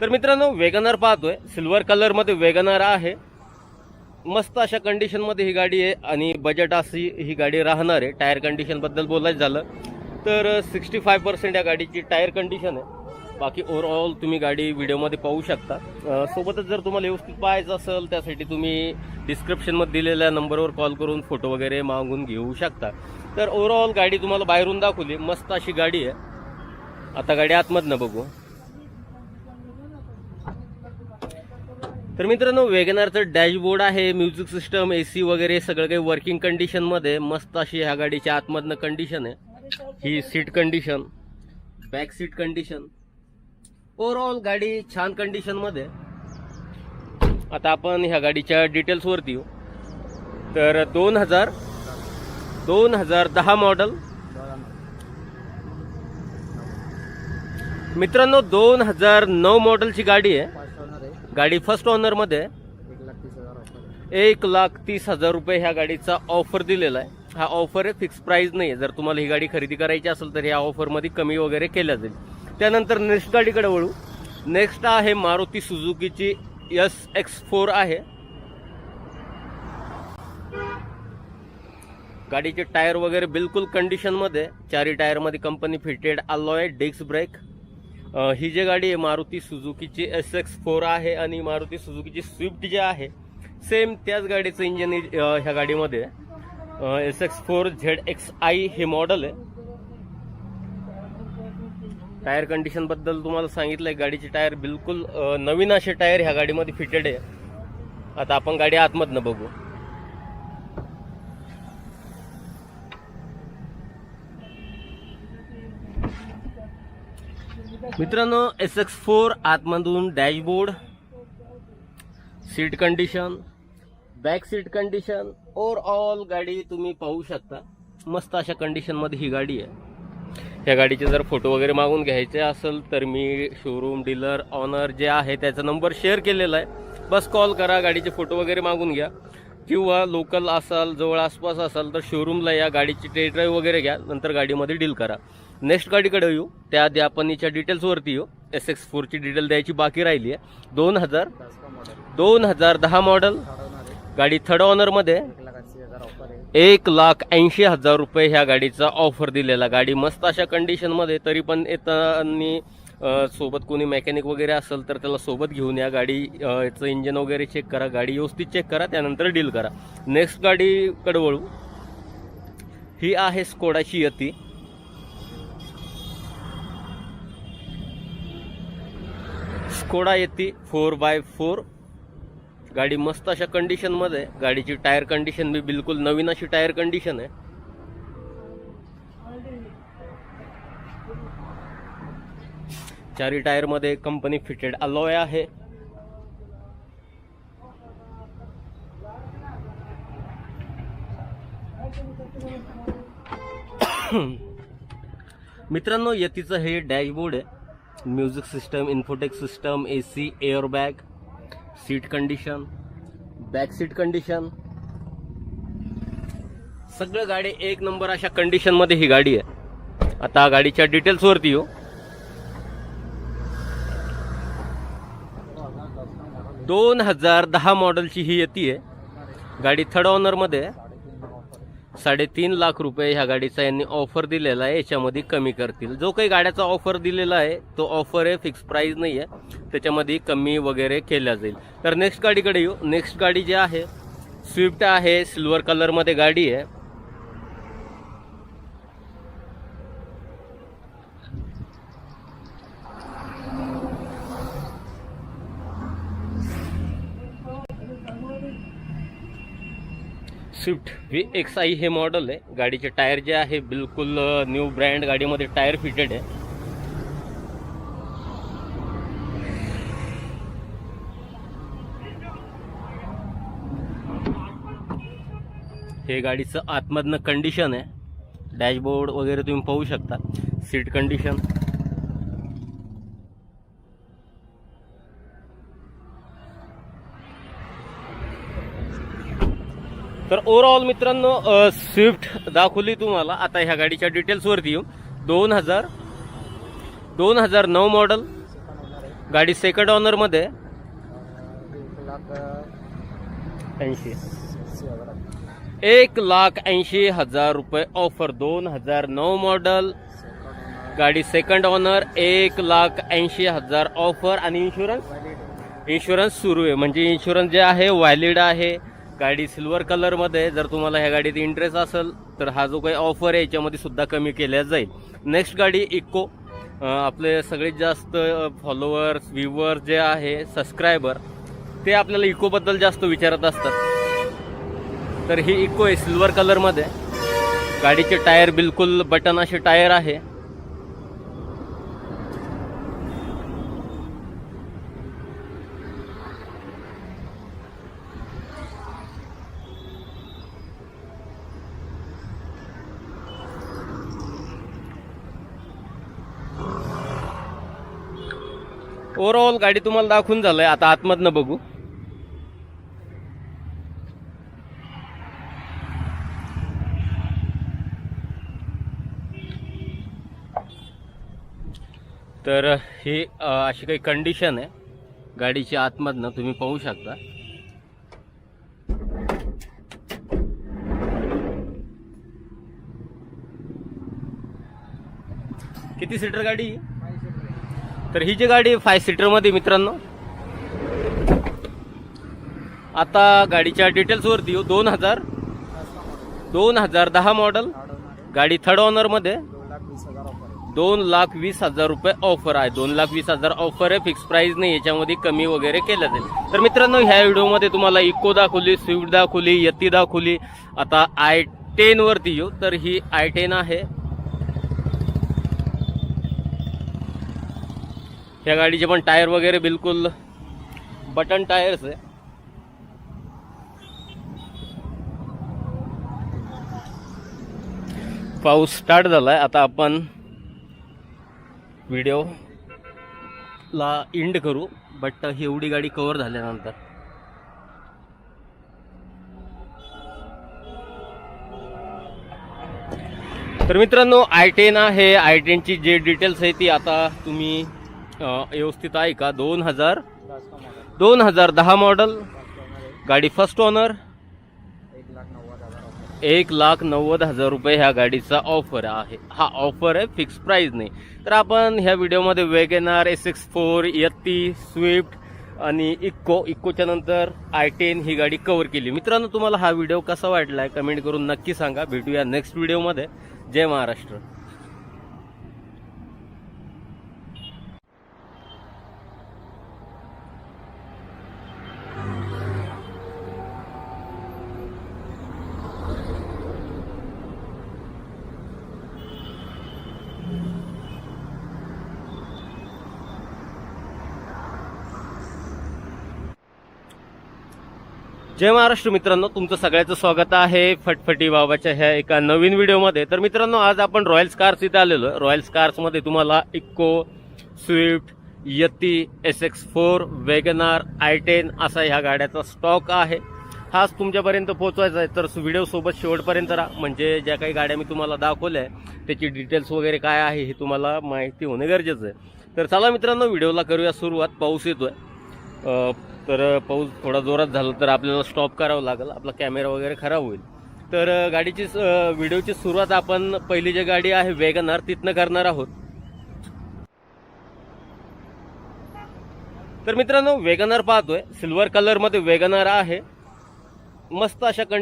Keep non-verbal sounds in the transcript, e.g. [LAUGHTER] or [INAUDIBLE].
तर मित्रांनो वेगनर पाहतोय. सिल्वर कलरमध्ये वेगनर आहे. मस्त अशा कंडिशनमध्ये ही गाडी आहे आणि बजेट अशी ही गाडी राहणार आहे. टायर कंडिशनबद्दल बोलायचं झालं तर सिक्स्टी फाय पर्सेंट या गाडीची टायर कंडिशन आहे. बाकी ओव्हरऑल तुम्ही गाडी व्हिडिओमध्ये पाहू शकता. सोबतच जर तुम्हाला व्यवस्थित पाहायचं असेल त्यासाठी तुम्ही डिस्क्रिप्शनमध्ये दिलेल्या नंबरवर कॉल करून फोटो वगैरे मागून घेऊ शकता. तर ओव्हरऑल गाडी तुम्हाला बाहेरून दाखवली. मस्त अशी गाडी आहे. आता गाडी आतमधनं बघू. तर मित्रांनो वेगनारचं डॅशबोर्ड आहे म्युझिक सिस्टम ए सी वगैरे सगळं काही वर्किंग कंडिशनमध्ये मस्त अशी ह्या गाडीच्या आतमधनं कंडिशन आहे. ही seat condition back seat condition overall गाडी छान कंडिशनमध्ये आता आपण ह्या गाडीच्या डिटेल्सवरती येऊ. तर दोन हजार दोन हजार दहा मॉडल मित्रांनो दोन हजार नऊ मॉडेलची गाडी आहे. गाडी फर्स्ट ओनरमध्ये एक लाख तीस हजार रुपये ह्या गाडीचा ऑफर दिलेला आहे. हा ऑफर आहे फिक्स प्राईज नाही आहे जर तुम्हाला ही गाडी खरेदी करायची असेल तर ह्या ऑफरमध्ये कमी वगैरे केल्या जाईल. त्यानंतर नेक्स्ट गाडीकडे वळू. नेक्स्ट आहे मारुती सुझुकीची एस एक्स फोर आहे. गाडीचे टायर वगैरे बिलकुल कंडिशनमध्ये चारी टायरमध्ये company fitted alloy disc brake ही जी गाडी आहे मारुती सुझुकीची एस एक्स फोर आहे आणि मारुती सुझुकीची स्विफ्ट जी आहे सेम त्याच गाडीचं इंजिन ह्या गाडीमध्ये S X four Z X I हे मॉडल आहे. टायर कंडिशनबद्दल तुम्हाला सांगितलंय गाडीचे टायर बिलकुल नवीन असे टायर ह्या गाडीमध्ये फिटेड आहे. आता आपण गाडी आतमधनं बघू. मित्रांनो एस एक्स फोर आतमधून dashboard seat condition back seat condition overall गाडी तुम्ही पाहू शकता. मस्त अशा कंडिशनमध्ये ही गाडी आहे. ह्या गाडीचे जर फोटो वगैरे मागून घ्यायचे असेल तर मी शोरूम डीलर ऑनर जे आहे त्याचा नंबर शेअर केलेला आहे. बस कॉल करा गाडीचे फोटो वगैरे मागून घ्या. किंवा लोकल असाल जवळ आसपास असाल तर शोरूमला या गाडीची टेस्ट ड्राईव्ह वगैरे घ्या. नंतर गाडीमध्ये डील करा. नेक्स्ट गाडीकडे येऊ. त्याआधी आपण हिच्या डिटेल्सवरती येऊ. एस एक्स फोरची डिटेल द्यायची बाकी राहिली आहे. दोन हजार दोन हजार दहा मॉडेल गाडी थर्ड ऑनरमध्ये एक लाख ऐंशी हजार रुपये ह्या गाडीचा ऑफर दिलेला. गाडी मस्त अशा कंडिशनमध्ये तरी पण येताना सोबत कोणी मेकॅनिक वगैरे असेल तर त्याला सोबत घेऊन या. गाडी याचं इंजन वगैरे चेक करा. गाडी व्यवस्थित चेक करा. त्यानंतर डील करा. नेक्स्ट गाडीकडे वळू. ही आहे स्कोडाची यती स्कोडा येते फोर बाय फोर. गाडी मस्त अशा कंडिशनमध्ये गाडीची टायर कंडिशन बी बिलकुल नवीन अशी टायर कंडिशन आहे. चारी टायरमध्ये कंपनी फिटेड अलॉय आहे. [COUGHS] मित्रांनो यतीचं हे डॅशबोर्ड आहे. Music system infotech system A C airbag seat condition back seat condition. सगळं गाडी एक नंबर अशा कंडिशनमध्ये ही गाडी आहे. आता गाडीच्या डिटेल्सवरती येऊ. दोन हजार दहा मॉडेलची ही येते आहे गाडी थर्ड ऑनरमध्ये आहे. साडेतीन लाख रुपये ह्या गाडीचा यांनी ऑफर दिलेला आहे. याच्यामध्ये कमी करतील. जो काही गाड्याचा ऑफर दिलेला आहे तो ऑफर आहे फिक्स प्राईज नाही आहे. त्याच्यामध्ये कमी वगैरे केल्या जाईल. तर नेक्स्ट गाडीकडे येऊ. नेक्स्ट गाडी जी आहे स्विफ्ट आहे सिल्वर कलरमध्ये गाडी आहे. स्विफ्ट व्ही एक्स आय हे मॉडेल आहे. गाडीचे टायर जे आहे बिलकुल न्यू ब्रँड गाडीमध्ये टायर फिटेड आहे. हे गाडीचं आतमधनं कंडिशन आहे. डॅशबोर्ड वगैरे तुम्ही पाहू शकता. सीट कंडिशन तर ओव्हरऑल मित्रांनो स्विफ्ट दाखवली तुम्हाला. आता ह्या गाडीच्या डिटेल्सवरती येऊ. दोन हजार दोन हजार नऊ मॉडेल गाडी सेकंड ऑनरमध्ये ऐंशी. एक लाख ऐंशी हजार रुपये ऑफर दोन हजार नऊ मॉडल गाडी सेकंड ऑनर एक लाख ऐंशी हजार ऑफर आणि इन्शुरन्स इन्शुरन्स सुरू आहे. म्हणजे इन्शुरन्स जे आहे व्हॅलिड आहे. गाडी सिल्वर कलरमध्ये जर तुम्हाला ह्या गाडीत इंटरेस्ट असेल तर हा जो काही ऑफर आहे याच्यामध्ये सुद्धा कमी केल्या जाईल. नेक्स्ट गाडी इको आपले सगळ्यात जास्त फॉलोअर्स व्ह्युअर्स जे आहे सबस्क्रायबर ते आपल्याला इकोबद्दल जास्त विचारत असतात. तर ही इको आहे सिल्वर कलरमध्ये गाडीचे टायर बिलकुल बटन असे टायर आहे. ओव्हरऑल गाडी तुम्हाला दाखवून झालंय. आता आतमधनं बघू. तर ही अशी काही कंडिशन आहे. गाडीची आतमधनं तुम्ही पाहू शकता. किती सीटर गाडी आहे तर ही जी गाडी फाय सीटरमध्ये मित्रांनो. आता गाडीच्या डिटेल्सवरती येऊ. दोन हजार दोन हजार दहा मॉडल गाडी थर्ड ऑनरमध्ये दोन लाख वीस हजार दोन लाख वीस हजार रुपये ऑफर आहे. दोन लाख वीस हजार ऑफर आहे. फिक्स प्राइस नाही याच्यामध्ये कमी वगैरे केलं जाईल. तर मित्रांनो ह्या व्हिडिओमध्ये तुम्हाला इको दाखवली स्विफ्ट दाखवली यती दाखवली. आता आय टेन वरती येऊ. तर ही आय टेन आहे. या गाडीचे पण टायर वगैरे बिलकुल बटन टायर्स आहे. पाऊस स्टार्ट झालाय. आता आपण व्हिडिओ ला इंड करू. बट ही एवढी गाडी कव्हर झाल्यानंतर. तर मित्रांनो आय टेन आहे. आय टेनची जे डिटेल्स आहे ती आता तुम्ही व्यवस्थित आहे का? दोन हजार दोन हजार दहा मॉडल गाडी फर्स्ट ओनर एक लाख नव्वद हजार रुपये ह्या गाडीचा ऑफर आहे. हा ऑफर आहे फिक्स प्राईज नाही तर आपण ह्या व्हिडिओमध्ये WagonR S X four Yeti Swift आणि इक्को इक्कोच्या नंतर आय टेन ही गाडी कव्हर केली. मित्रांनो तुम्हाला हा व्हिडिओ कसा वाटला आहे कमेंट करून नक्की सांगा. भेटूया नेक्स्ट व्हिडिओमध्ये जय महाराष्ट्र. जय महाराष्ट्र मित्रांनो तुमचं सगळ्याचं स्वागत आहे फटफटी बाबाच्या ह्या एका नवीन व्हिडिओमध्ये. तर मित्रांनो आज आपण रॉयल्स कार्स इथे आलेलो आहे. रॉयल्स कार्समध्ये तुम्हाला Eeco Swift Yeti S X four WagonR I ten असा ह्या गाड्याचा स्टॉक आहे. हाच तुमच्यापर्यंत पोहोचवायचा आहे. तर व्हिडिओसोबत शेवटपर्यंत राहा. म्हणजे ज्या काही गाड्या मी तुम्हाला दाखवल्या आहे त्याची डिटेल्स वगैरे काय आहे हे तुम्हाला माहिती होणे गरजेचं आहे. तर चला मित्रांनो व्हिडिओला करूया सुरुवात. पाऊस येतो आहे तर पाऊस थोडा जोरात झाला तर आपल्याला स्टॉप करावं लागेल. आपला कॅमेरा वगैरे खराब होईल. तर गाडीची व्हिडिओची सुरुवात आपण पहिली जी गाडी आहे वेगनार तिथनं करणार आहोत. तर मित्रांनो वेगनार पाहतोय. सिल्वर कलरमध्ये वेगनार आहे. मस्त अशा कंड